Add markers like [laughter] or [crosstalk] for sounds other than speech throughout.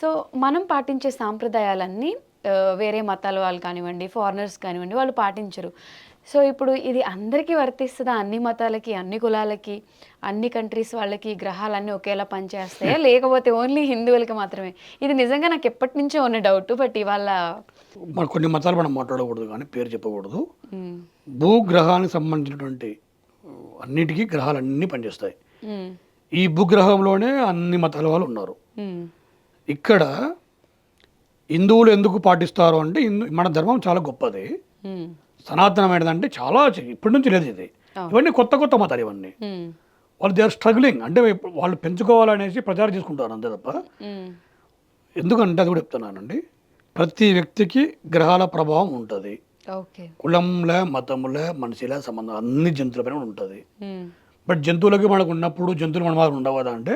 So మనం పాటించే సాంప్రదాయాలన్నీ వేరే మతాల వాళ్ళు కానివ్వండి ఫారినర్స్ కానివ్వండి వాళ్ళు పాటించరు. సో ఇప్పుడు ఇది అందరికీ వర్తిస్తుందా? అన్ని మతాలకి అన్ని కులాలకి అన్ని కంట్రీస్ వాళ్ళకి గ్రహాలన్నీ ఒకేలా పనిచేస్తాయా? [laughs] లేకపోతే ఓన్లీ హిందువులకి మాత్రమే? ఇది నిజంగా నాకు ఎప్పటి నుంచో ఉన్న డౌట్ బట్ ఇవాళ మన కొన్ని మతాలు మనం మాట్లాడకూడదు కానీ పేరు చెప్పకూడదు. భూగ్రహానికి సంబంధించినటువంటి అన్నిటికీ గ్రహాలు అన్నీ పనిచేస్తాయి. ఈ భూగ్రహంలోనే అన్ని మతాల వాళ్ళు ఉన్నారు. ఇక్కడ హిందువులు ఎందుకు పాటిస్తారు అంటే హిందూ మన ధర్మం చాలా గొప్పది మ్మ్. సనాతనమైనది అంటే చాలా ఇప్పటి నుంచి లేదు ఇది. ఇవన్నీ కొత్త కొత్త మతాలు ఇవన్నీ. వాళ్ళు దే ఆర్ స్ట్రగ్లింగ్ అంటే వాళ్ళు పెంచుకోవాలనేసి ప్రచారం చేసుకుంటారు అంతే తప్ప. ఎందుకంటే అది కూడా చెప్తున్నానండి ప్రతి వ్యక్తికి గ్రహాల ప్రభావం ఉంటుంది కులంలే మతములే మనిషిలే సంబంధం అన్ని జంతువులపైన కూడా ఉంటుంది. బట్ జంతువులకి మనకు ఉన్నప్పుడు జంతువులు మన మాత్రం ఉండవు కదా అంటే.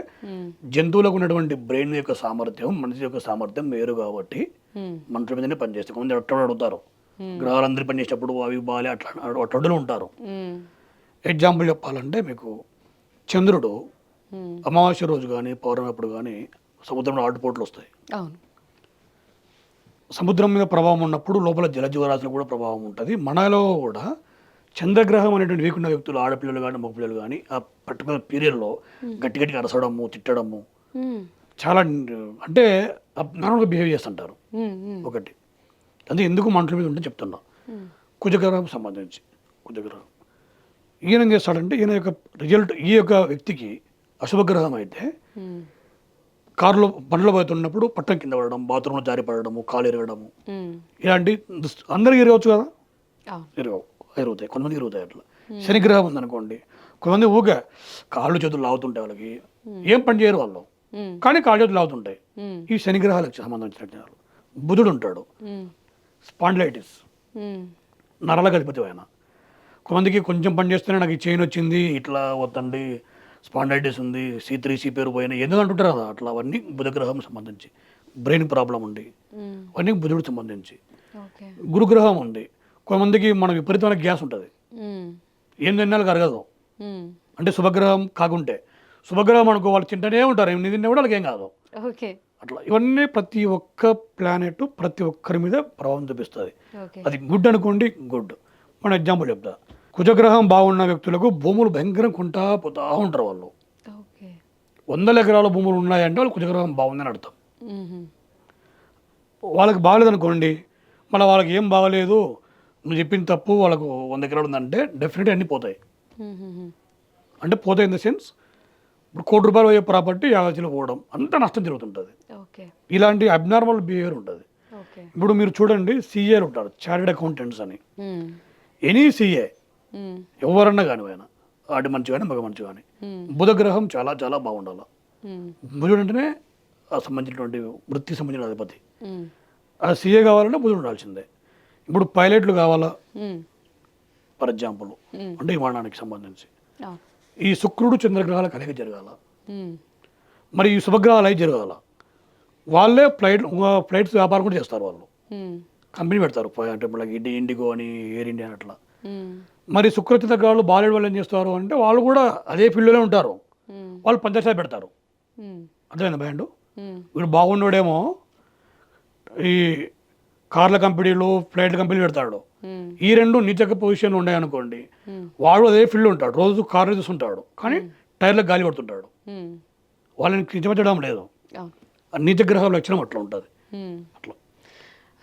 జంతువులకు ఉన్నటువంటి బ్రెయిన్ యొక్క సామర్థ్యం మనిషి యొక్క సామర్థ్యం వేరు కాబట్టి. మనుషుల మీదనే పనిచేస్తాయి కొంతమంది అట్లా అడుగుతారు గ్రహాలందరూ పనిచేసేటప్పుడు అవి బాలే అట్లా అట్టడులు ఉంటారు. ఎగ్జాంపుల్ చెప్పాలంటే మీకు చంద్రుడు. అమావాస్య రోజు కానీ పౌర్ణమి అప్పుడు కానీ సముద్రంలో ఆటుపోట్లు వస్తాయి సముద్రం మీద ప్రభావం ఉన్నప్పుడు లోపల జలజీవరాశులు కూడా ప్రభావం ఉంటుంది మనలో కూడా చంద్రగ్రహం అనేటువంటి వీకున్న వ్యక్తులు ఆడపిల్లలు కానీ మగపిల్లలు కానీ ఆ పర్టికులర్ పీరియడ్లో గట్టి గట్టిగా అరసడము తిట్టడము. చాలా అంటే నార్మల్గా బిహేవ్ చేస్తుంటారు. ఒకటి. అది ఎందుకు మనుషుల మీద ఉంటే చెప్తున్నా. కుజగ్రహం సంబంధించి. కుజగ్రహం. ఈయన ఏం చేస్తాడంటే ఈయన యొక్క రిజల్ట్ ఈ యొక్క వ్యక్తికి అశుభగ్రహం అయితే. కారులో బండ్లో పోతున్నప్పుడు పట్టం కింద పడడం బాత్రూంలో జారి పడడము కాలు ఎరగడము. ఇలాంటి అందరికీ ఎరగవచ్చు కదా? ఎరగవు ఎరుగుతాయి కొంతమంది ఎరుగుతాయి అట్లా. శనిగ్రహం ఉందనుకోండి కొంతమంది ఊగా కాళ్ళు చేతులు లాగుతుంటాయి వాళ్ళకి ఏం పని చేయరు వాళ్ళు. కానీ కాళ్ళు చేతులు లాగుతుంటాయి. ఈ శనిగ్రహాలకు సంబంధించిన బుధుడు ఉంటాడు. స్పాండిలైటిస్. నరల గలిపతి ఆయన. కొంతమందికి కొంచెం పని చేస్తేనే నాకు ఈ చైన్ వచ్చింది ఇట్లా వద్దండి స్పాండైటిస్ ఉంది సి త్రీ సి పేరు పోయినా ఎందుకు అంటుంటారు కదా అట్లా అవన్నీ బుధగ్రహం సంబంధించి. బ్రెయిన్ ప్రాబ్లం ఉంది. అవన్నీ బుధుడికి సంబంధించి. గురుగ్రహం ఉంది. కొంతమందికి మన విపరీతమైన గ్యాస్ ఉంటుంది. ఏం తిన్నాళ్ళు కరగదు. అంటే శుభగ్రహం కాకుంటే. శుభగ్రహం అనుకో వాళ్ళు తింటూనే ఉంటారు. ఏం తిన్నా కూడా వాళ్ళకి ఏం కాదు. ఓకే. అట్లా ఇవన్నీ ప్రతి ఒక్క ప్లానెట్ ప్రతి ఒక్కరి మీద ప్రభావం చూపిస్తుంది. అది గుడ్ అనుకోండి గుడ్. మన ఎగ్జాంపుల్ చెప్తా. కుజగ్రహం బాగున్న వ్యక్తులకు భూములు భయంకరం కొంటా పోతా ఉంటారు వాళ్ళు. వందల ఎకరాల భూములు ఉన్నాయంటే వాళ్ళు కుజగ్రహం బాగుందని అర్థం. వాళ్ళకి బాగలేదనుకోండి మళ్ళీ వాళ్ళకి ఏం బాగలేదు నువ్వు చెప్పిన తప్పు వాళ్ళకు వంద ఎకరాలు ఉందంటే డెఫినెట్గా అన్నీ పోతాయి. అంటే పోతాయి ఇన్ ద సెన్స్ ఇప్పుడు కోటి రూపాయలు అయ్యే ప్రాపర్టీ యాభై లక్షలు పోవడం అంత నష్టం జరుగుతుంటుంది ఇలాంటి అబ్నార్మల్ బిహేవియర్ ఉంటుంది ఇప్పుడు మీరు చూడండి సీఏలు ఉంటారు చార్టెడ్ అకౌంటెంట్స్ అని. Any CA. ఎవరన్నా కానీ ఆయన ఆడి మంచి కానీ మగ మంచి కానీ. బుధగ్రహం చాలా చాలా బాగుండాలి. బుధుడు అంటేనే ఆ సంబంధించినటువంటి వృత్తికి సంబంధించిన అధిపతి. ఆ సీఏ కావాలంటే బుధుడు ఉండాల్సిందే ఇప్పుడు పైలట్లు కావాలా మ్మ్. ఫర్ ఎగ్జాంపుల్ మ్మ్. అంటే విమానానికి సంబంధించి. ఈ శుక్రుడు చంద్రగ్రహాల కలిగి జరగాల మ్మ్. మరి ఈ శుభగ్రహాలు అయి జరగాల వాళ్ళే ఫ్లైట్ ఫ్లైట్స్ వ్యాపారం కూడా చేస్తారు వాళ్ళు. కంపెనీ పెడతారు అంటే ఇండి ఇండిగో అని ఎయిర్ ఇండియా అని అట్లా. మరి శుక్రచంద్ర గ్రహాలు బాలేడు వాళ్ళు ఏం చేస్తారు అంటే వాళ్ళు కూడా అదే ఫీల్డ్లోనే ఉంటారు. వాళ్ళు పంచాయతీ పెడతారు. అర్థమైందా బ్యాండ్ మ్మ్. వీడు బాగున్నాడేమో ఈ కార్ల కంపెనీలు ఫ్లైట్ కంపెనీలు పెడతాడు. ఈ రెండు నీచక పొజిషన్లు ఉన్నాయనుకోండి. వాడు అదే ఫీల్డ్ ఉంటాడు. రోజు కార్లు చూస్తుంటాడు కానీ టైర్లకు గాలి పడుతుంటాడు. వాళ్ళని కించపెట్టడం లేదు. నీచ గ్రహాల లక్షణం అట్లా ఉంటుంది. అట్లా.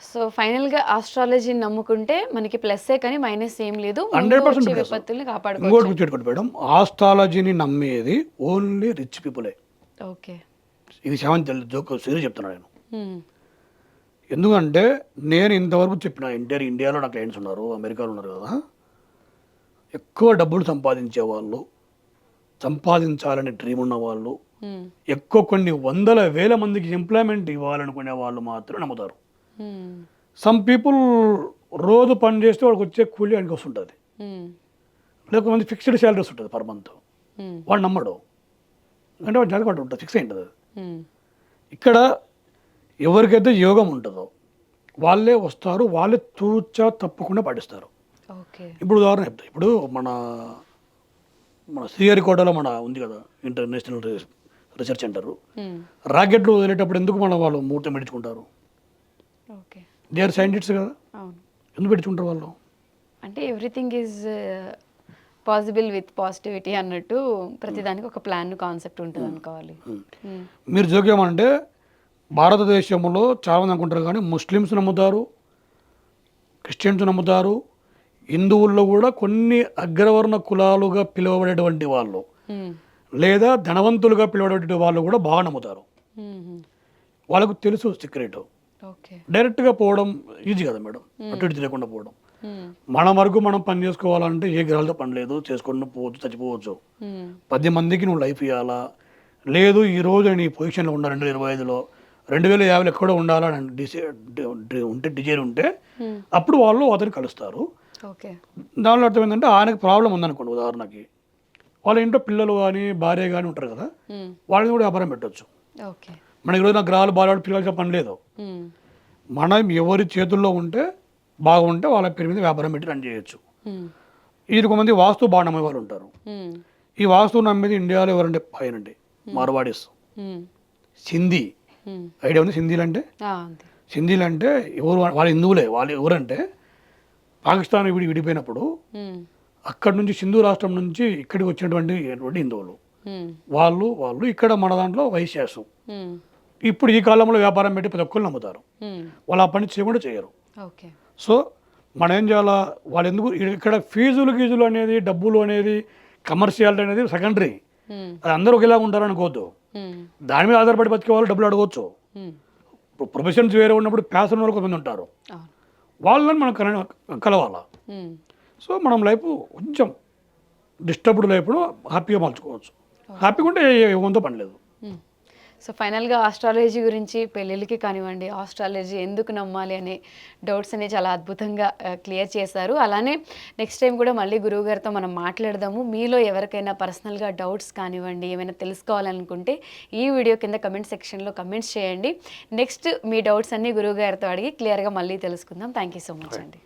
సో ఫైనల్గా ఆస్ట్రాలజీని నమ్ముకుంటే మనకి ప్లస్సే కానీ మైనస్ ఏం లేదు. ముందు 100% వచ్చే plus. విపత్తుల్ని కాపాడుకోవచ్చు. మేడం. ఆస్ట్రాలజీని నమ్మేది ఓన్లీ రిచ్ పీపులే ఓకే. ఇది సెవెన్ జోక్ సీరియస్ చెప్తున్నాను నేను. ఎందుకంటే నేను ఇంతవరకు చెప్పిన ఇండియా ఇండియాలో నా క్లయింట్స్ ఉన్నారు అమెరికాలో ఉన్నారు కదా ఎక్కువ డబ్బులు సంపాదించే వాళ్ళు సంపాదించాలని డ్రీమ్ ఉన్న వాళ్ళు. ఎక్కువ కొన్ని వందల వేల మందికి ఎంప్లాయ్మెంట్ ఇవ్వాలనుకునే వాళ్ళు మాత్రమే నమ్ముతారు మ్మ్. సమ్ పీపుల్ రోజు పని చేస్తే వాళ్ళకి వచ్చే కూలి ఆయనకి వస్తుంటుంది. లేకపోతే ఫిక్స్డ్ శాలరీ వస్తుంటుంది పర్ మంత్. వాడు నమ్మడు అంటే వాడు జాతకం ఉంటుంది ఫిక్స్ అయి ఉంటుంది అది. మ్మ్. ఇక్కడ ఎవరికైతే యోగం ఉంటుందో వాళ్ళే వస్తారు వాళ్ళే తూచా తప్పకుండా పాటిస్తారు. ఓకే. ఇప్పుడు ఉదాహరణ చెప్తా. ఇప్పుడు మన మన శ్రీహరికోటలో మన ఉంది కదా ఇంటర్నేషనల్ రీసెర్చ్ సెంటర్. రాకెట్లు వదిలేటప్పుడు ఎందుకు మన వాళ్ళు ముహూర్తం పెట్టించుకుంటారు? ఓకే. దే ఆర్ సైంటిస్ట్స్ కదా. ఎందుకు పెట్టించుకుంటారు వాళ్ళు? అంటే everything is possible with positivity అన్నట్టు ప్రతిదానికి ఒక ప్లాన్ కాన్సెప్ట్ ఉంటుంది అనుకోవాలి. మీరు జోక్యం అంటే భారతదేశంలో చాలామంది అనుకుంటారు కానీ ముస్లిమ్స్ నమ్ముతారు క్రిస్టియన్స్ నమ్ముతారు హిందువుల్లో కూడా కొన్ని అగ్రవర్ణ కులాలుగా పిలువబడేటువంటి వాళ్ళు. లేదా ధనవంతులుగా పిలువబడే వాళ్ళు కూడా బాగా నమ్ముతారు మ్మ్. వాళ్ళకు తెలుసు సీక్రెట్ డైరెక్ట్గా పోవడం ఈజీ కదా మేడం అటు ఇటు తెలియకుండా పోవడం. మన వరకు మనం పని చేసుకోవాలంటే ఏ గ్రహాలతో పని లేదు చేసుకుంటూ పోవచ్చు చచ్చిపోవచ్చు. పది మందికి నువ్వు లైఫ్ ఇవ్వాలా లేదు ఈ రోజు ఈ పొజిషన్లో ఉన్నా రెండు వేల ఇరవై ఐదులో రెండు వేల యాభైలో ఎక్కడో ఉండాలా అని డిసై డి- ఉంటే డిజైర్ ఉంటే. అప్పుడు వాళ్ళు అతను కలుస్తారు దానిలో అర్థం ఏంటంటే ఆయనకు ప్రాబ్లం ఉందనుకోండి ఉదాహరణకి వాళ్ళ ఇంట్లో పిల్లలు కానీ భార్య కానీ ఉంటారు కదా. వాళ్ళని కూడా వ్యాపారం పెట్టొచ్చు మనకి ఈరోజు నా గ్రహాలు బాగా పిల్లలకి పని లేదు. మనం ఎవరి చేతుల్లో ఉంటే బాగుంటే వాళ్ళ పేరు మీద వ్యాపారం పెట్టి రన్ చేయొచ్చు. ఇది కొంతమంది వాస్తు బాగా నమ్మే వాళ్ళు ఉంటారు. ఈ వాస్తు నమ్మేది ఇండియాలో ఎవరంటే పైనండి మార్వాడీస్. సింధీ. ఐడియా ఉంది సింధీలు అంటే సింధీలు అంటే ఎవరు వాళ్ళ హిందువులే వాళ్ళు ఎవరంటే పాకిస్తాన్ విడి విడిపోయినప్పుడు. అక్కడి నుంచి సింధు రాష్ట్రం నుంచి ఇక్కడికి వచ్చినటువంటి హిందువులు. వాళ్ళు వాళ్ళు ఇక్కడ మన దాంట్లో వైశ్యాసం. ఇప్పుడు ఈ కాలంలో వ్యాపారం పెట్టి ప్రతి ఒక్కరు నమ్ముతారు మ్మ్. వాళ్ళు ఆ పని చేయకుండా చేయరు సో మనం ఏం చేయాలా వాళ్ళు ఎందుకు ఇక్కడ ఫీజులు గీజులు అనేది డబ్బులు అనేది కమర్షియాలిటీ అనేది సెకండరీ. అది అందరూ ఒకేలా ఉంటారు అనుకోవద్దు మ్మ్. దాని మీద ఆధారపడి బతికే వాళ్ళు డబ్బులు అడగవచ్చు మ్మ్. ప్రొఫెషన్స్ వేరే ఉన్నప్పుడు ప్యాషన్ వాళ్ళు కొంతమంది ఉంటారు వాళ్ళని మనం కల కలవాలా. సో మనం లైఫ్ కొంచెం డిస్టర్బ్డ్ లైఫ్ను హ్యాపీగా మలుచుకోవచ్చు హ్యాపీగా ఉంటే ఏమంతో పని లేదు మ్మ్. సో ఫైనల్గా ఆస్ట్రాలజీ గురించి పెళ్ళిళ్ళకి కానివ్వండి ఆస్ట్రాలజీ ఎందుకు నమ్మాలి అనే డౌట్స్ అనేవి చాలా అద్భుతంగా క్లియర్ చేశారు. అలానే నెక్స్ట్ టైం కూడా మళ్ళీ గురువు గారితో మనం మాట్లాడదాము. మీలో ఎవరికైనా పర్సనల్గా డౌట్స్ కానివ్వండి ఏమైనా తెలుసుకోవాలనుకుంటే ఈ వీడియో కింద కమెంట్ సెక్షన్లో కమెంట్స్ చేయండి. నెక్స్ట్ మీ డౌట్స్ అన్ని గురువు గారితో అడిగి క్లియర్గా మళ్ళీ తెలుసుకుందాం. థ్యాంక్ యూ సో మచ్ అండి.